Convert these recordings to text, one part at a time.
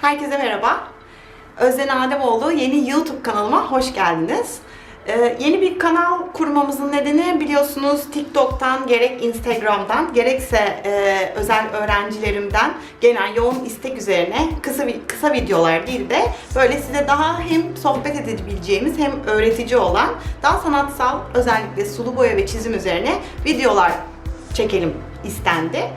Herkese merhaba. Özden Ademoğlu yeni YouTube kanalıma hoş geldiniz. Ee, yeni bir kanal kurmamızın nedeni biliyorsunuz TikTok'tan gerek Instagram'dan gerekse e, özel öğrencilerimden gelen yoğun istek üzerine kısa kısa videolar değil de böyle size daha hem sohbet edebileceğimiz hem öğretici olan daha sanatsal özellikle sulu boya ve çizim üzerine videolar çekelim istendi.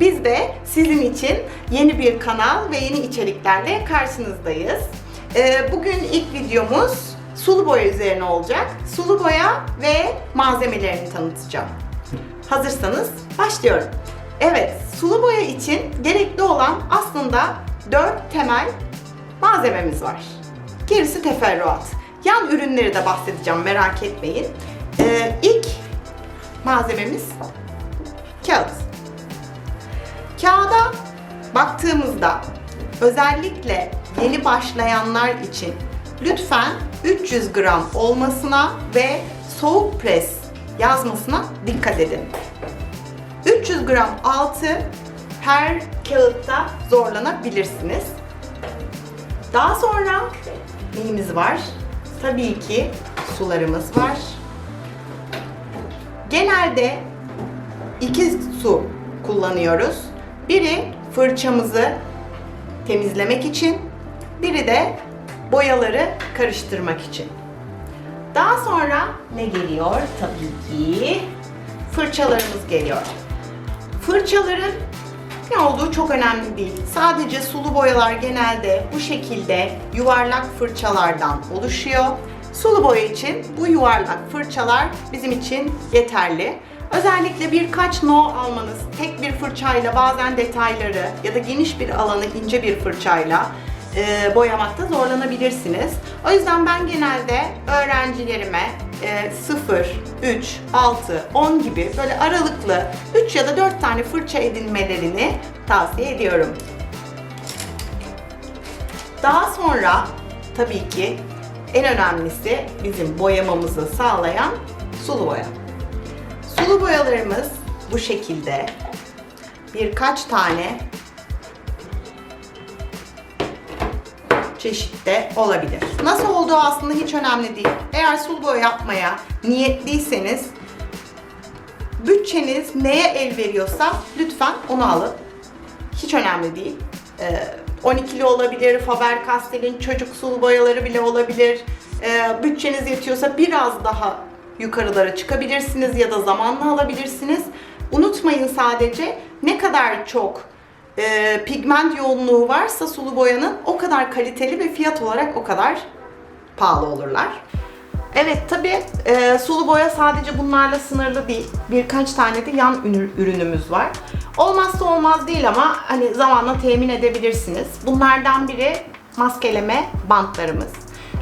Biz de sizin için yeni bir kanal ve yeni içeriklerle karşınızdayız. Ee, bugün ilk videomuz sulu boya üzerine olacak. Sulu boya ve malzemelerini tanıtacağım. Hazırsanız başlıyorum. Evet, sulu boya için gerekli olan aslında 4 temel malzememiz var. Gerisi teferruat. Yan ürünleri de bahsedeceğim merak etmeyin. Ee, ilk malzememiz kağıt. Kağıda baktığımızda özellikle yeni başlayanlar için lütfen 300 gram olmasına ve soğuk pres yazmasına dikkat edin. 300 gram altı her kağıtta zorlanabilirsiniz. Daha sonra neyimiz var? Tabii ki sularımız var. Genelde iki su kullanıyoruz. Biri fırçamızı temizlemek için, biri de boyaları karıştırmak için. Daha sonra ne geliyor? Tabii ki fırçalarımız geliyor. Fırçaların ne olduğu çok önemli değil. Sadece sulu boyalar genelde bu şekilde yuvarlak fırçalardan oluşuyor. Sulu boya için bu yuvarlak fırçalar bizim için yeterli. Özellikle birkaç no almanız, tek bir fırçayla bazen detayları ya da geniş bir alanı ince bir fırçayla e, boyamakta zorlanabilirsiniz. O yüzden ben genelde öğrencilerime e, 0, 3, 6, 10 gibi böyle aralıklı 3 ya da 4 tane fırça edinmelerini tavsiye ediyorum. Daha sonra tabii ki en önemlisi bizim boyamamızı sağlayan sulu boya. Sulu boyalarımız bu şekilde birkaç tane çeşitte olabilir. Nasıl olduğu aslında hiç önemli değil. Eğer sulu boya yapmaya niyetliyseniz bütçeniz neye el veriyorsa lütfen onu alın. Hiç önemli değil. Ee, 12'li olabilir, Faber-Castell'in çocuk sulu boyaları bile olabilir. Ee, bütçeniz yetiyorsa biraz daha yukarılara çıkabilirsiniz ya da zamanla alabilirsiniz. Unutmayın sadece ne kadar çok e, pigment yoğunluğu varsa sulu boyanın o kadar kaliteli ve fiyat olarak o kadar pahalı olurlar. Evet tabi sulu boya sadece bunlarla sınırlı değil. Birkaç tane de yan ürün- ürünümüz var. Olmazsa olmaz değil ama hani zamanla temin edebilirsiniz. Bunlardan biri maskeleme bantlarımız.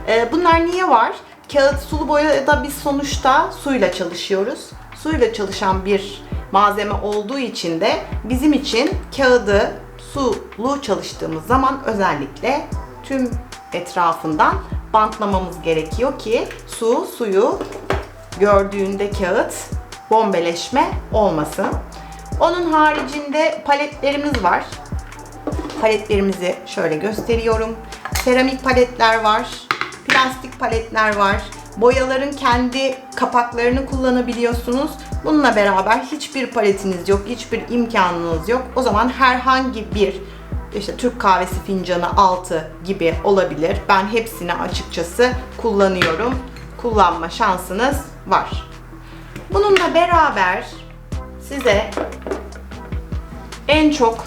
E, bunlar niye var? Kağıt sulu boyada biz sonuçta suyla çalışıyoruz. Suyla çalışan bir malzeme olduğu için de bizim için kağıdı sulu çalıştığımız zaman özellikle tüm etrafından bantlamamız gerekiyor ki su suyu gördüğünde kağıt bombeleşme olmasın. Onun haricinde paletlerimiz var. Paletlerimizi şöyle gösteriyorum. Seramik paletler var. Plastik paletler var. Boyaların kendi kapaklarını kullanabiliyorsunuz. Bununla beraber hiçbir paletiniz yok, hiçbir imkanınız yok. O zaman herhangi bir işte Türk kahvesi fincanı altı gibi olabilir. Ben hepsini açıkçası kullanıyorum. Kullanma şansınız var. Bununla beraber size en çok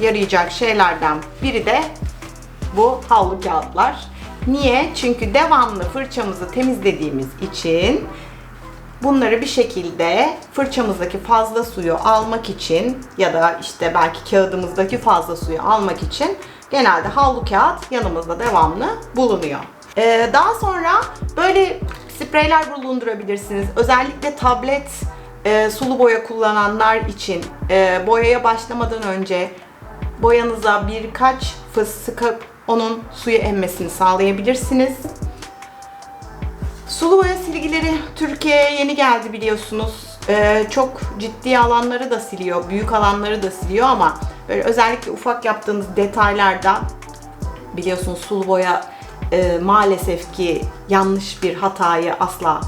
yarayacak şeylerden biri de bu havlu kağıtlar. Niye? Çünkü devamlı fırçamızı temizlediğimiz için bunları bir şekilde fırçamızdaki fazla suyu almak için ya da işte belki kağıdımızdaki fazla suyu almak için genelde havlu kağıt yanımızda devamlı bulunuyor. Ee, daha sonra böyle spreyler bulundurabilirsiniz. Özellikle tablet e, sulu boya kullananlar için e, boyaya başlamadan önce boyanıza birkaç fıs sıkıp onun suyu emmesini sağlayabilirsiniz. Sulu boya silgileri Türkiye'ye yeni geldi biliyorsunuz. Ee, çok ciddi alanları da siliyor, büyük alanları da siliyor ama böyle özellikle ufak yaptığınız detaylarda biliyorsunuz sulu boya e, maalesef ki yanlış bir hatayı asla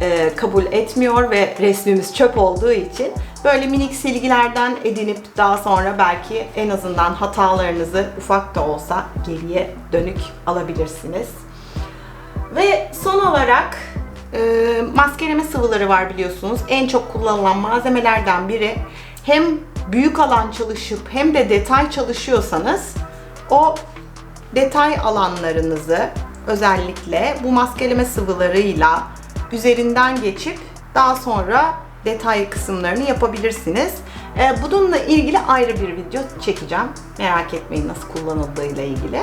e, kabul etmiyor ve resmimiz çöp olduğu için böyle minik silgilerden edinip daha sonra belki en azından hatalarınızı ufak da olsa geriye dönük alabilirsiniz. Ve son olarak e, maskeleme sıvıları var biliyorsunuz. En çok kullanılan malzemelerden biri. Hem büyük alan çalışıp hem de detay çalışıyorsanız o detay alanlarınızı özellikle bu maskeleme sıvılarıyla üzerinden geçip daha sonra detay kısımlarını yapabilirsiniz. E, bununla ilgili ayrı bir video çekeceğim. Merak etmeyin nasıl kullanıldığıyla ilgili.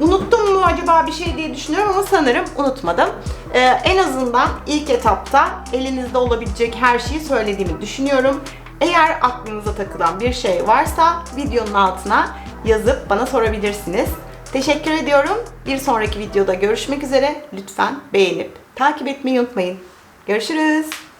Unuttum mu acaba bir şey diye düşünüyorum ama sanırım unutmadım. Ee, en azından ilk etapta elinizde olabilecek her şeyi söylediğimi düşünüyorum. Eğer aklınıza takılan bir şey varsa videonun altına yazıp bana sorabilirsiniz. Teşekkür ediyorum. Bir sonraki videoda görüşmek üzere. Lütfen beğenip takip etmeyi unutmayın. Görüşürüz.